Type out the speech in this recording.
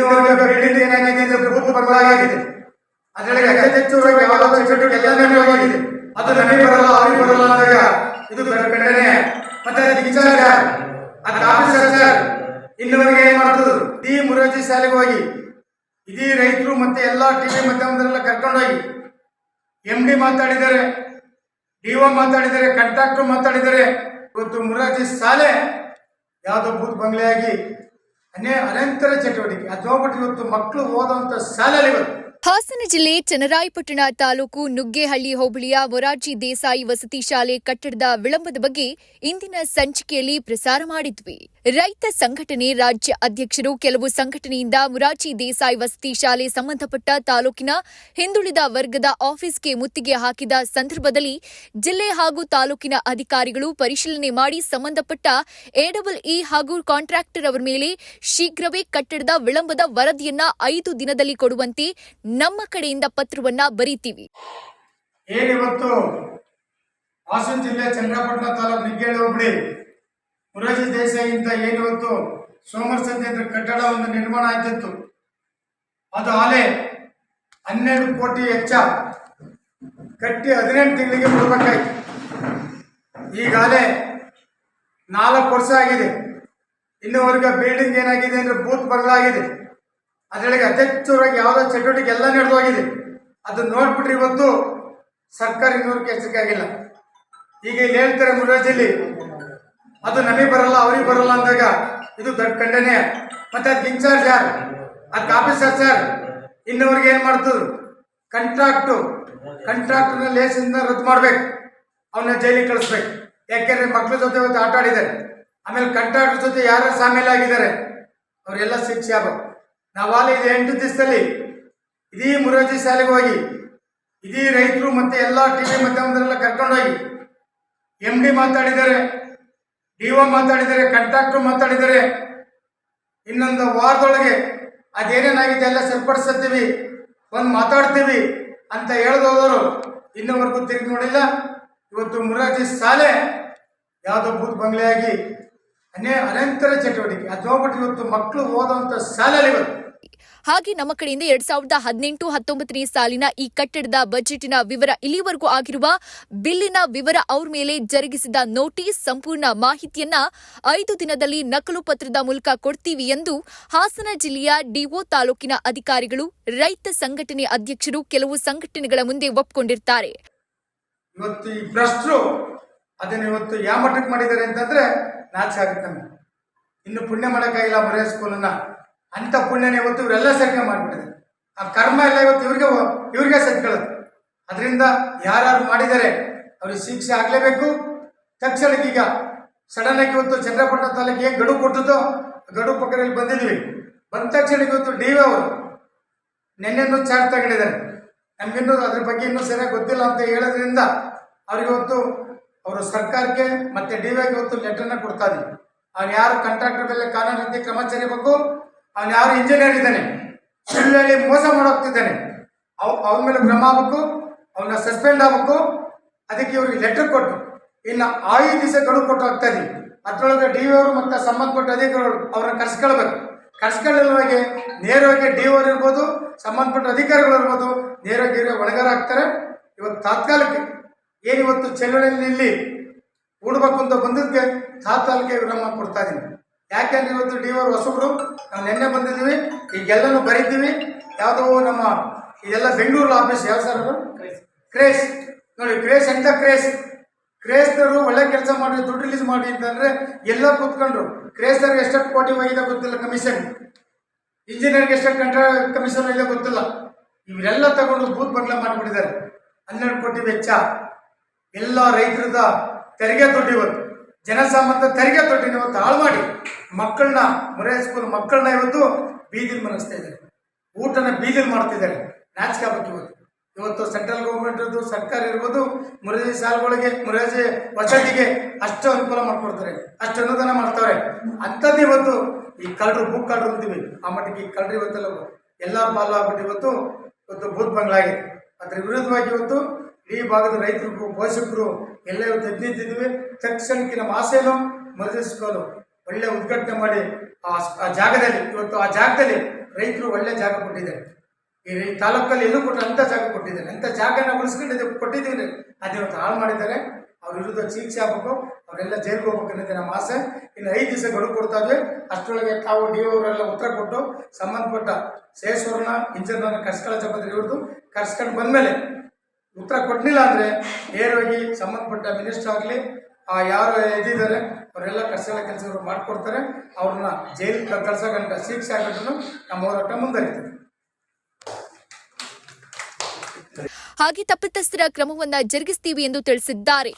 ಇವಾಗ ಬಿಲ್ಡಿಂಗ್ ಏನಾಗಿದೆ? ಅಂದ್ರೆ ಭೂತ ಬಂಗಳಾಗಿದೆ ಅದರೊಳಗೆ ಅತಿ ಹೆಚ್ಚು ಯಾವುದೋ ಚಟುವಟಿಕೆ ಎಲ್ಲನೇ ಹೋಗಿದೆ. ಅದು ನಮಗೆ ಬರಲ್ಲ, ಅವ್ರಿಗೆ ಬರಲ್ಲ ಅಂದಾಗ ಇದು ಖಂಡನೆ ಮತ್ತೆ ಅದಕ್ಕೆ ವಿಚಾರ ಅದಕ್ಕೆ ಆಫೀಸರ್ ಸರ್ ಇನ್ನುವರೆಗೆ ಏನ್ ಮಾಡ್ತದ್ರು ಈ ಮುರಾರ್ಜಿ ಶಾಲೆಗೆ ಹೋಗಿ, ಇಡೀ ರೈತರು ಮತ್ತೆ ಎಲ್ಲಾ ಟಿವಿ ಮಾಧ್ಯಮದಲ್ಲೆಲ್ಲ ಕರ್ಕೊಂಡೋಗಿ ಎಂ ಡಿ ಮಾತಾಡಿದ್ದಾರೆ ಡಿಒ ಮಾತಾಡಿದ್ದಾರೆ ಕಾಂಟ್ರಾಕ್ಟರ್ ಮಾತಾಡಿದ್ದಾರೆ. ಇವತ್ತು ಮುರಾರ್ಜಿ ಶಾಲೆ ಯಾವುದೋ ಬೂತ್ ಬಂಗ್ಲೆಯಾಗಿ ಅನೇ ಅನಂತರ ಚಟುವಟಿಕೆ. ಅದು ಇವತ್ತು ಮಕ್ಕಳು ಓದುವಂತ ಶಾಲೆಯಲ್ಲಿ ಇವತ್ತು ಹಾಸನ ಜಿಲ್ಲೆ ಚನ್ನರಾಯಪಟ್ಟಣ ತಾಲೂಕು ನುಗ್ಗೇಹಳ್ಳಿ ಹೋಬಳಿಯ ಮೊರಾರ್ಜಿ ದೇಸಾಯಿ ವಸತಿ ಶಾಲೆ ಕಟ್ಟಡದ ವಿಳಂಬದ ಬಗ್ಗೆ ಇಂದಿನ ಸಂಚಿಕೆಯಲ್ಲಿ ಪ್ರಸಾರ ಮಾಡಿದ್ವಿ. ರೈತ ಸಂಘಟನೆ ರಾಜ್ಯ ಅಧ್ಯಕ್ಷರು ಕೆಲವು ಸಂಘಟನೆಯಿಂದ ಮೊರಾರ್ಜಿ ದೇಸಾಯಿ ವಸತಿ ಶಾಲೆ ಸಂಬಂಧಪಟ್ಟ ತಾಲೂಕಿನ ಹಿಂದುಳಿದ ವರ್ಗದ ಆಫೀಸ್ಗೆ ಮುತ್ತಿಗೆ ಹಾಕಿದ ಸಂದರ್ಭದಲ್ಲಿ ಜಿಲ್ಲೆ ಹಾಗೂ ತಾಲೂಕಿನ ಅಧಿಕಾರಿಗಳು ಪರಿಶೀಲನೆ ಮಾಡಿ ಸಂಬಂಧಪಟ್ಟ ಎಡಬ್ಲ್ಇ ಹಾಗೂ ಕಾಂಟ್ರಾಕ್ಟರ್ ಅವರ ಮೇಲೆ ಶೀಘ್ರವೇ ಕಟ್ಟಡದ ವಿಳಂಬದ ವರದಿಯನ್ನ ಐದು ದಿನದಲ್ಲಿ ಕೊಡುವಂತೆ ನಮ್ಮ ಕಡೆಯಿಂದ ಪತ್ರವನ್ನ ಬರೀತೀವಿ. ಏನಿವತ್ತು? ಹಾಸನ ಜಿಲ್ಲೆ ಚಂದ್ರಪಟ್ಟಣ ತಾಲೂಕು ನಿಗ್ಗೇಳಿ ಹೋಬಳಿ ಮುರಾಜಿ ದೇಸಾಯಿ ಅಂತ ಏನಿವತ್ತು ಸೋಮರ್ ಸಂಜೆ ಕಟ್ಟಡ ಒಂದು ನಿರ್ಮಾಣ ಆಯ್ತಿತ್ತು. ಅದು ಆಲೆ ಹನ್ನೆರಡು ಕೋಟಿ ಹೆಚ್ಚ ಕಟ್ಟಿ ಹದಿನೆಂಟು ತಿಂಗಳಿಗೆ ಬಿಡ್ಬೇಕಾಯ್ತು ಈಗಾಗಲೇ ನಾಲ್ಕು ವರ್ಷ ಆಗಿದೆ. ಇನ್ನುವರೆಗೆ ಬಿಲ್ಡಿಂಗ್ ಏನಾಗಿದೆ ಅಂದ್ರೆ ಬೂತ್ ಬದಲಾಗಿದೆ. ಅದರೊಳಗೆ ಅತ್ಯಚ್ಚೂರಾಗಿ ಯಾವುದೋ ಚಟುವಟಿಕೆ ಎಲ್ಲ ನಡೆದೋಗಿದೆ ಅದನ್ನ ನೋಡ್ಬಿಟ್ರೆ ಇವತ್ತು ಸರ್ಕಾರ ಇನ್ನೂರು ಕೆಲಸಕ್ಕಾಗಿಲ್ಲ ಈಗ ಇಲ್ಲಿ ಹೇಳ್ತಾರೆ ಮುರಾಜಿಲಿ ಅದು ನಮಗೆ ಬರಲ್ಲ, ಅವ್ರಿಗೆ ಬರಲ್ಲ ಅಂದಾಗ ಇದು ದೊಡ್ಡ ಖಂಡನೆ. ಮತ್ತೆ ಅದಕ್ಕೆ ಇನ್ಚಾರ್ಜ್ ಯಾರು? ಅದಕ್ಕೆ ಆಫೀಸರ್ ಸರ್. ಇನ್ನವ್ರಿಗೆ ಏನ್ ಮಾಡ್ತದ್ರು? ಕಂಟ್ರಾಕ್ಟು ಕಂಟ್ರಾಕ್ಟ್ನ ಲೇಸಿಂದ ರದ್ದು ಮಾಡ್ಬೇಕು. ಅವನ್ನ ಜೈಲಿಗೆ ಕಳಿಸ್ಬೇಕು. ಯಾಕೆಂದ್ರೆ ಮಕ್ಕಳ ಜೊತೆ ಇವತ್ತು ಆಟ ಆಡಿದ್ದಾರೆ. ಆಮೇಲೆ ಕಂಟ್ರಾಕ್ಟರ್ ಜೊತೆ ಯಾರು ಸಾಮೇಲಾಗಿದ್ದಾರೆ ಅವರೆಲ್ಲ ಶಿಕ್ಷೆ ಆಗ್ಬೇಕು. ನಾವಾಲ ಇದೆ ಎಂಟು ದಿವಸದಲ್ಲಿ ಇಡೀ ಮುರಾರ್ಜಿ ಶಾಲೆಗೆ ಹೋಗಿ ಇಡೀ ರೈತರು ಮತ್ತೆ ಎಲ್ಲ ಟಿ ವಿ ಮಾಧ್ಯಮದಲ್ಲೆಲ್ಲ ಕರ್ಕೊಂಡೋಗಿ ಎಂ ಡಿ ಮಾತಾಡಿದ್ದಾರೆ ಡಿಒ ಮಾತಾಡಿದ್ದಾರೆ ಕಂಟ್ರಾಕ್ಟ್ರು ಮಾತಾಡಿದ್ದಾರೆ. ಇನ್ನೊಂದು ವಾರದೊಳಗೆ ಅದೇನೇನಾಗಿದೆ ಎಲ್ಲ ಸರಿಪಡಿಸ್ತೀವಿ ಒಂದು ಮಾತಾಡ್ತೀವಿ ಅಂತ ಹೇಳ್ದೋದವರು ಇನ್ನೂವರೆಗೂ ತಿರುಗಿ ನೋಡಿಲ್ಲ. ಇವತ್ತು ಮುರಾರ್ಜಿ ಶಾಲೆ ಯಾವುದೋ ಭೂತ್ ಬಂಗ್ಲೆಯಾಗಿ ಅನೇ ಅನಂತರ ಚಟುವಟಿಕೆ. ಅದು ಹೋಗ್ಬಿಟ್ಟು ಇವತ್ತು ಮಕ್ಕಳು ಓದೋವಂಥ ಶಾಲೆಯಲ್ಲಿ ಇವತ್ತು ಹಾಗೆ ನಮ್ಮ ಕಡೆಯಿಂದ ಎರಡ್ ಸಾವಿರದ ಹದಿನೆಂಟು, ಹತ್ತೊಂಬತ್ತನೇ ಸಾಲಿನ ಈ ಕಟ್ಟಡದ ಬಜೆಟ್ನ ವಿವರ ಇಲ್ಲಿವರೆಗೂ ಆಗಿರುವ ಬಿಲ್ಲಿನ ವಿವರ ಅವ್ರ ಮೇಲೆ ಜರುಗಿಸಿದ ನೋಟಿಸ್ ಸಂಪೂರ್ಣ ಮಾಹಿತಿಯನ್ನ ಐದು ದಿನದಲ್ಲಿ ನಕಲು ಪತ್ರದ ಮೂಲಕ ಕೊಡ್ತೀವಿ ಎಂದು ಹಾಸನ ಜಿಲ್ಲೆಯ ಡಿಒ ತಾಲೂಕಿನ ಅಧಿಕಾರಿಗಳು, ರೈತ ಸಂಘಟನೆ ಅಧ್ಯಕ್ಷರು ಕೆಲವು ಸಂಘಟನೆಗಳ ಮುಂದೆ ಒಪ್ಪಿಕೊಂಡಿರ್ತಾರೆ ಇವತ್ತು ಯಾವ ಮಟ್ಟಕ್ಕೆ ಅಂತಂದ್ರೆ ನಾಚೆ ಆಗುತ್ತೆ ಇನ್ನು ಪುಣ್ಯ ಮಾಡೋಕ್ಕಾಗಿಲ್ಲ ಬರೇ ಸ್ಕೂಲನ್ನ ಅಂತ ಪುಣ್ಯನ ಇವತ್ತು ಇವರೆಲ್ಲ ಸೇರ್ಕೆ ಮಾಡ್ಬಿಟ್ಟಿದೆ ಆ ಕರ್ಮ ಎಲ್ಲ ಇವತ್ತು ಇವ್ರಿಗೆ ಇವ್ರಿಗೆ ಸತ್ಕೊಳ್ಳೋದು ಅದರಿಂದ ಯಾರು ಮಾಡಿದ್ದಾರೆ ಅವ್ರಿಗೆ ಶಿಕ್ಷೆ ಆಗಲೇಬೇಕು. ತಕ್ಷಣಕ್ಕೆ ಈಗ ಸಡನ್ ಆಗಿ ಇವತ್ತು ಚಂದ್ರಪಟ್ಟಣ ತಾಲೂಕಿಗೆ ಗಡುವು ಕೊಟ್ಟದೋ ಗಡು ಪಕ್ಕದಲ್ಲಿ ಬಂದಿದ್ವಿ. ಬಂದ ತಕ್ಷಣ ಇವತ್ತು ಡಿ ಅವರು ನಿನ್ನೆನೂ ಚಾರ್ಜ್ ತಗೊಂಡಿದ್ದಾರೆ. ನಮಗಿನ್ನೂ ಅದ್ರ ಬಗ್ಗೆ ಇನ್ನೂ ಸರಿಯಾಗಿ ಗೊತ್ತಿಲ್ಲ ಅಂತ ಹೇಳೋದ್ರಿಂದ ಅವ್ರಿಗೆ ಇವತ್ತು ಅವರು ಸರ್ಕಾರಕ್ಕೆ ಮತ್ತೆ ಡಿ ಇವತ್ತು ಲೆಟರ್ನ ಕೊಡ್ತಾ ಇದ್ದೀವಿ ಅವ್ರು ಯಾರು ಕಾಂಟ್ರಾಕ್ಟರ್ ಮೇಲೆ ಕಾನೂನು ರೀತಿ ಕ್ರಮ ಜರಿಬೇಕು ಅವ್ನು ಯಾರು ಇಂಜಿನಿಯರ್ ಇದ್ದಾನೆ, ಸುಳ್ಳು ಹೇಳಿ ಮೋಸ ಮಾಡೋಗ್ತಿದ್ದಾನೆ ಅವ್, ಅವನ ಮೇಲೆ ಭ್ರಮ ಆಗ್ಬೇಕು ಅವನ್ನ ಸಸ್ಪೆಂಡ್ ಆಗ್ಬೇಕು. ಅದಕ್ಕೆ ಇವ್ರಿಗೆ ಲೆಟರ್ ಕೊಟ್ಟು, ಇನ್ನು ಐದು ದಿವಸ ಗಡುವು ಕೊಟ್ಟು ಹೋಗ್ತಾ ಇದ್ದೀವಿ ಅದ್ರೊಳಗೆ ಡಿ ಅವರು ಮತ್ತು ಸಂಬಂಧಪಟ್ಟ ಅಧಿಕಾರಿಗಳು ಅವ್ರನ್ನ ಕರ್ಸ್ಕೊಳ್ಬೇಕು. ಕರ್ಸ್ಕೊಳ್ಳುವಾಗೆ ನೇರವಾಗಿ ಡಿ ಅವರು ಇರ್ಬೋದು, ಸಂಬಂಧಪಟ್ಟ ಅಧಿಕಾರಿಗಳು ಇರ್ಬೋದು, ನೇರವಾಗಿ ಒಳಗಾರ ಆಗ್ತಾರೆ. ಇವತ್ತು ತಾತ್ಕಾಲಿಕ, ಏನಿವತ್ತು ಚಳುವಳಿಯಲ್ಲಿ ಹೂಡಬೇಕು ಅಂತ ಬಂದಿದ್ದಕ್ಕೆ ತಾತ್ಕಾಲಿಕ ವಿರಾಮ ಕೊಡ್ತಾ ಇದೀನಿ ಯಾಕೆಂದ್ರೆ ಇವತ್ತು ಡಿ ಅವರು ಹೊಸಬ್ರು? ನಾವು ನಿನ್ನೆ ಬಂದಿದ್ದೀವಿ ಈಗೆಲ್ಲನೂ ಬರೀತೀವಿ. ಯಾವುದೋ ನಮ್ಮ ಇದೆಲ್ಲ ಬೆಂಗಳೂರು ಆಫೀಸ್ ಯಾವ ಸರ್ ಅದು? ಕ್ರೇಸ್ ನೋಡಿ ಕ್ರೇಸ್ ಎಂತ ಕ್ರೇಸ್ ಕ್ರೇಸ್ತರು ಒಳ್ಳೆ ಕೆಲಸ ಮಾಡಿ ದುಡ್ಡು ರಿಲೀಸ್ ಮಾಡಿ ಅಂತಂದ್ರೆ ಎಲ್ಲ ಕೂತ್ಕೊಂಡ್ರು. ಕ್ರೇಸ್ನವ್ರಿಗೆ ಎಷ್ಟೊತ್ತು ಕೋಟಿ ಹೋಗಿದೆ ಗೊತ್ತಿಲ್ಲ ಕಮಿಷನ್ ಇಂಜಿನಿಯರ್ಗೆ ಎಷ್ಟೊತ್ತು ಕಂಟ್ರಾ ಕಮಿಷನ್ ಇದೆ ಗೊತ್ತಿಲ್ಲ. ಇವರೆಲ್ಲ ತಗೊಂಡು ಬೂತ್ ಬಂಗ್ಲ ಮಾಡಿಬಿಟ್ಟಿದ್ದಾರೆ. ಹನ್ನೆರಡು ಕೋಟಿ ವೆಚ್ಚ. ಎಲ್ಲ ರೈತರದ ತೆರಿಗೆ ದುಡ್ಡು ಇವತ್ತು. ಜನಸಾಮಾನ್ಯ ತೆರಿಗೆ ತೊಟ್ಟಿನ ಇವತ್ತು ಹಾಳು ಮಾಡಿ ಮಕ್ಕಳನ್ನ ಮೊರೆ ಸ್ಕೂಲ್ ಮಕ್ಕಳನ್ನ ಇವತ್ತು ಬೀದಿಲ್ ಮನಸ್ತಾ ಇದ್ದಾರೆ. ಊಟನ ಬೀದಿಲ್ ಮಾಡ್ತಿದ್ದಾರೆ. ನಾಚಿಕೆ ಆಗ್ಬೇಕು ಇವತ್ತು. ಇವತ್ತು ಸೆಂಟ್ರಲ್ ಗೌರ್ಮೆಂಟ್ ಸರ್ಕಾರ ಇರ್ಬೋದು ಮುರಜಿ ಸಾಲಗಳಿಗೆ ಮುರಜಿ ವಸತಿಗೆ ಅಷ್ಟು ಅನುಕೂಲ ಮಾಡ್ಕೊಡ್ತಾರೆ. ಅಷ್ಟು ಅನುದಾನ ಮಾಡ್ತಾರೆ. ಅಂಥದ್ದು ಇವತ್ತು ಈ ಕಳ್ಳರು ಬುಕ್ ಕಳ್ಳರು ಅಂತೀವಿ. ಆ ಮಟ್ಟಿಗೆ ಈ ಕಳ್ಳರು ಇವತ್ತೆಲ್ಲ ಎಲ್ಲ ಬಾಲು ಆಗ್ಬಿಟ್ಟು ಇವತ್ತು ಇವತ್ತು ಭೂತ್ ಬಂಗ್ಲಾಗಿದೆ. ಅದ್ರ ವಿರುದ್ಧವಾಗಿ ಇವತ್ತು ಈ ಭಾಗದ ರೈತರಿಗೂ ಪೋಷಕರು ಎಲ್ಲ ತೆಗೆದಿದ್ದೀವಿ ತಕ್ಷಣಕ್ಕೆ ನಮ್ಮ ಆಸೆಯನ್ನು ಮರದಿಸ್ಕೊಂಡು ಒಳ್ಳೆ ಉದ್ಘಾಟನೆ ಮಾಡಿ ಆ ಜಾಗದಲ್ಲಿ, ಇವತ್ತು ಆ ಜಾಗದಲ್ಲಿ ರೈತರು ಒಳ್ಳೆ ಜಾಗ ಕೊಟ್ಟಿದ್ದಾರೆ. ಈ ತಾಲೂಕಲ್ಲಿ ಎಲ್ಲೂ ಕೊಟ್ಟರೆ ಅಂಥ ಜಾಗ ಕೊಟ್ಟಿದ್ದಾರೆ. ಅಂಥ ಜಾಗನ ಉಳಿಸ್ಕೊಂಡಿದ್ದೆ, ಕೊಟ್ಟಿದ್ದೀವಿ. ಅದೇ ಇವತ್ತು ಹಾಳು ಮಾಡಿದ್ದಾರೆ. ಅವ್ರ ವಿರುದ್ಧ ಶಿಕ್ಷೆ ಹಾಕಬೇಕು ಅವರೆಲ್ಲ ಜೈಲಿಗೆ ಹೋಗ್ಬೇಕು ಅನ್ನೋದೇ ನಮ್ಮ ಆಸೆ. ಇನ್ನು ಐದು ದಿವಸ ಗಡುವು ಕೊಡ್ತಾ ಇದ್ವಿ. ಅಷ್ಟರೊಳಗೆ ತಾವು ಡಿ ಅವರೆಲ್ಲ ಉತ್ತರ ಕೊಟ್ಟು ಸಂಬಂಧಪಟ್ಟ ಶೇಷವ್ರನ್ನ ಇಂಜಿನಿಯರ್ನ ಕರ್ಸ್ಕೊಳ್ಳೋ ಜವಾಬ್ದಾರಿ ಇವ್ರದ್ದು. ಕರ್ಸ್ಕೊಂಡು ಬಂದಮೇಲೆ ಉತ್ತರ ಕೊಟ್ಟಿಲ್ಲ ಅಂದರೆ ನೇರವಾಗಿ ಸಂಬಂಧಪಟ್ಟ ಮಿನಿಸ್ಟರ್ ಆಗಲಿ ಯಾರು ಎದ್ದಿದ್ದಾರೆ ಅವರೆಲ್ಲ ಕಷ್ಟ ಕೆಲಸಗಳು ಮಾಡಿಕೊಡ್ತಾರೆ, ಅವ್ರನ್ನ ಜೈಲಿಗೆ ಕಳ್ಸೋಗಂಟ ಶಿಕ್ಷೆ ಆಗಂಟು ನಮ್ಮ ಹೋರಾಟ ಮುಂದುವರಿತದೆ. ಹಾಗೆ ತಪ್ಪಿತಸ್ಥರ ಕ್ರಮವನ್ನ ಜರುಗಿಸ್ತೀವಿ ಎಂದು ತಿಳಿಸಿದ್ದಾರೆ.